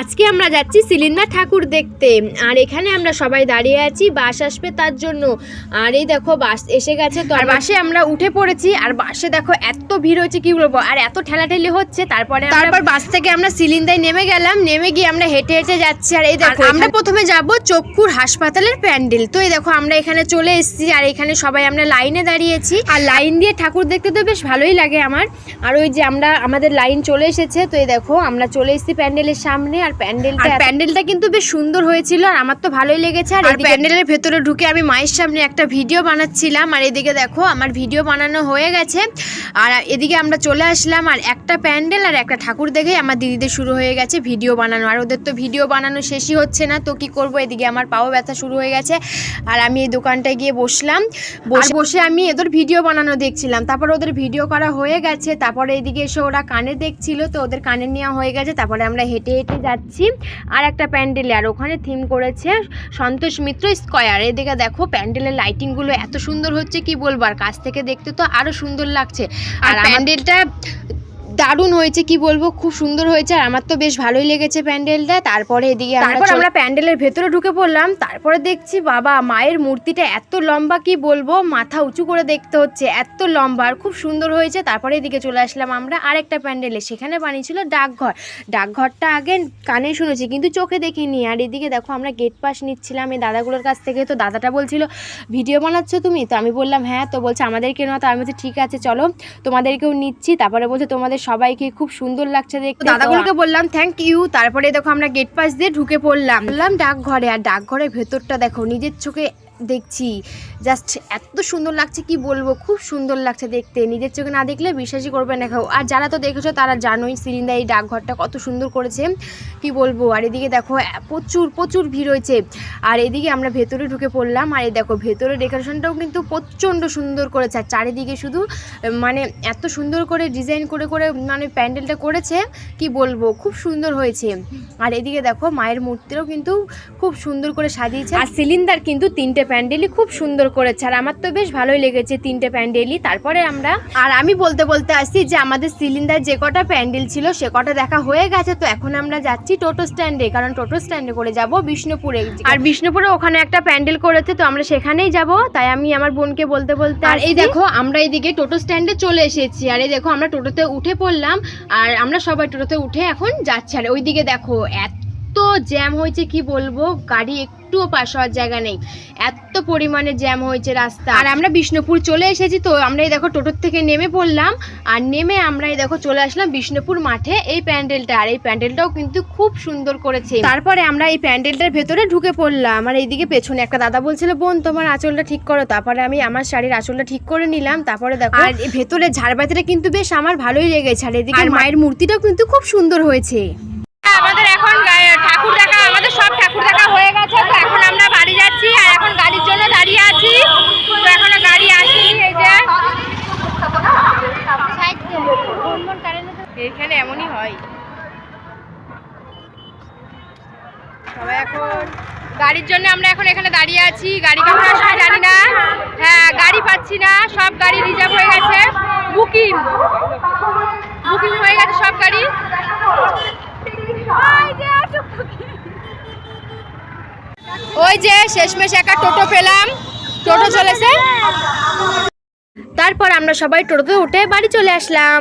আজকে আমরা যাচ্ছি সিলিন্ডার ঠাকুর দেখতে। আর এখানে আমরা সবাই দাঁড়িয়ে আছি বাস আসবে তার জন্য। আর এই দেখো বাস এসে গেছে। তো আর বাসে আমরা উঠে পড়েছি আর বাসে দেখো এত ভিড় হচ্ছে কি বলব? আর এত ঠেলাঠেলি হচ্ছে তারপরে তারপর বাস থেকে আমরা সিলিন্ডায় নেমে গেলাম নেমে গিয়ে আমরা হেঁটে হেঁটে যাচ্ছি। আর এই দেখো আমরা প্রথমে যাব চক্ষুর হাসপাতালের প্যান্ডেল। তো এই দেখো আমরা এখানে চলে এসেছি আর এখানে সবাই আমরা লাইনে দাঁড়িয়েছি। আর লাইন দিয়ে ঠাকুর দেখতে তো বেশ ভালোই লাগে আমার। আর ওই যে আমরা আমাদের লাইন চলে এসেছে। তো এই দেখো আমরা চলে এসেছি প্যান্ডেলের সামনে। আর প্যান্ডেলটা প্যান্ডেলটা কিন্তু বেশ সুন্দর হয়েছিল আর আমার তো ভালোই লেগেছে। আর প্যান্ডেলের ভেতরে ঢুকে আমি মায়ের সামনে একটা ভিডিও বানাচ্ছিলাম আর এদিকে দেখো আমার ভিডিও বানানো হয়ে গেছে। আর এদিকে আমরা চলে আসলাম আর একটা প্যান্ডেল আর একটা ঠাকুর দেখেই আমার দিদিদের শুরু হয়ে গেছে ভিডিও বানানো। আর ওদের তো ভিডিও বানানো শেষই হচ্ছে না তো কি করব? এদিকে আমার পাও ব্যথা শুরু হয়ে গেছে আর আমি এই দোকানটায় গিয়ে বসলাম। বসে বসে আমি এদের ভিডিও বানানো দেখছিলাম। তারপর ওদের ভিডিও করা হয়ে গেছে তারপরে এদিকে এসে ওরা কানে দেখছিল তো ওদের কানে নেওয়া হয়ে গেছে তারপরে আমরা হেঁটে হেঁটে যাচ্ছি আর একটা প্যান্ডেলে আর ওখানে থিম করেছে সন্তোষ মিত্র স্কোয়ার। এদিকে দেখো প্যান্ডেলের লাইটিংগুলো এত সুন্দর হচ্ছে কি বলব? আর কাছ থেকে দেখতে তো আরও সুন্দর লাগছে। আর প্যান্ডেলটা দারুণ হয়েছে কি বলব? খুব সুন্দর হয়েছে আর আমার তো বেশ ভালোই লেগেছে প্যান্ডেলটা। তারপরে এদিকে তারপর আমরা প্যান্ডেলের ভেতরে ঢুকে পড়লাম। তারপরে দেখছি বাবা মায়ের মূর্তিটা এত লম্বা কি বলব? মাথা উঁচু করে দেখতে হচ্ছে এত লম্বা আর খুব সুন্দর হয়েছে। তারপরে এদিকে চলে আসলাম আমরা আরেকটা প্যান্ডেলে। সেখানে বানিয়েছিল ডাকঘর। ডাকঘরটা আগে কানে শুনেছি কিন্তু চোখে দেখিনি। আর এদিকে দেখো আমরা গেট পাস নিচ্ছিলাম। এই দাদাগুলোর কাছ থেকে তো দাদাটা বলছিল ভিডিও বানাচ্ছ তুমি? তো আমি বললাম হ্যাঁ। তো বলছে আমাদেরকে না। তো আমি বলছি ঠিক আছে চলো। তোমাদেরকেও নিচ্ছি। তারপরে বলছে তোমাদের সবাইকে খুব সুন্দর লাগছে দেখতে। দাদাগুলোকে বললাম থ্যাংক ইউ তারপরে দেখো আমরা গেট পাস দিয়ে ঢুকে পড়লাম। বললাম ডাকঘরে আর ডাকঘরের ভেতরটা দেখো নিজের চোখে দেখছি। জাস্ট এত সুন্দর লাগছে, কি বলব? খুব সুন্দর লাগছে দেখতে। নিজের চোখে না দেখলে বিশ্বাসই করবে না খাও আর যারা তো দেখেছ, তারা জানোই সিলিন্ডার এই ডাকঘরটা কত সুন্দর করেছে। কি বলব? আর এদিকে দেখো প্রচুর প্রচুর ভিড় হয়েছে। আর এদিকে আমরা ভেতরে ঢুকে পড়লাম। আর এই দেখো ভেতরে ডেকোরেশনটাও কিন্তু প্রচণ্ড সুন্দর করেছে। আর চারিদিকে শুধু মানে এত সুন্দর করে ডিজাইন করে করে মানে প্যান্ডেলটা করেছে, কি বলব? খুব সুন্দর হয়েছে। আর এদিকে দেখো, মায়ের মূর্তিরও কিন্তু খুব সুন্দর করে সাজিয়েছে। আর সিলিন্ডার কিন্তু তিনটে প্যান্ডেলই খুব সুন্দর করেছে। আর আমার তো বেশ ভালোই লেগেছে তিনটে প্যান্ডেলই। তারপরে আমরা আর আমি বলতে বলতে আসছি যে আমাদের সিলিন্ডার যে কটা প্যান্ডেল ছিল সে কটা দেখা হয়ে গেছে। তো এখন আমরা যাচ্ছি টোটো স্ট্যান্ডে কারণ টোটো স্ট্যান্ডে করে যাব বিষ্ণুপুরে। আর বিষ্ণুপুরে ওখানে একটা প্যান্ডেল করেছে তো আমরা সেখানেই যাব। তাই আমি আমার বোনকে বলতে বলতে আর এই দেখো আমরা এইদিকে টোটো স্ট্যান্ডে চলে এসেছি। আর এই দেখো আমরা টোটোতে উঠে পড়লাম। আর আমরা সবাই টোটোতে উঠে এখন যাচ্ছি। আর ওইদিকে দেখো এত জ্যাম হয়েছে কি বলব? গাড়ি একটুও পাশ হওয়ার জায়গা নেই। এত পরিমাণে জ্যাম হয়েছে রাস্তা। আর আমরা বিষ্ণুপুর চলে এসেছি তো আমরা এই দেখো টোটোর থেকে নেমে পড়লাম। আর নেমে আমরা এই দেখো চলে আসলাম বিষ্ণুপুর মাঠে এই প্যান্ডেলটা। আর এই প্যান্ডেলটাও কিন্তু খুব সুন্দর করেছে। তারপরে আমরা এই প্যান্ডেলটার ভেতরে ঢুকে পড়লাম। আর এইদিকে পেছনে একটা দাদা বলছিল বোন তোমার আঁচলটা ঠিক করো। তারপরে আমি আমার শাড়ির আঁচলটা ঠিক করে নিলাম। তারপরে দেখো আর ভেতরে ঝাড়বাতিটা কিন্তু বেশ আমার ভালোই লেগেছে। আর এদিকে মায়ের মূর্তিটাও কিন্তু খুব সুন্দর হয়েছে। ঠাকুর দেখা আমাদের সব ঠাকুর দেখা হয়ে গেছে, তো এখন আমরা বাড়ি যাচ্ছি আর এখন গাড়ির জন্য দাঁড়িয়ে আছি। তো এখনও গাড়ি আসেনি, এই যে। এইখানে এমনই হয়। সবাই এখন গাড়ির জন্য আমরা এখন এখানে দাঁড়িয়ে আছি। গাড়ি কখন আসবে জানি না। হ্যাঁ গাড়ি পাচ্ছি না, সব গাড়ি রিজার্ভ হয়ে গেছে। বুকিং হয়ে গেছে সব গাড়ি ওই যে শেষমেশ একটা টোটো পেলাম। টোটো চলেছে। তারপর আমরা সবাই টোটোতে উঠে বাড়ি চলে আসলাম।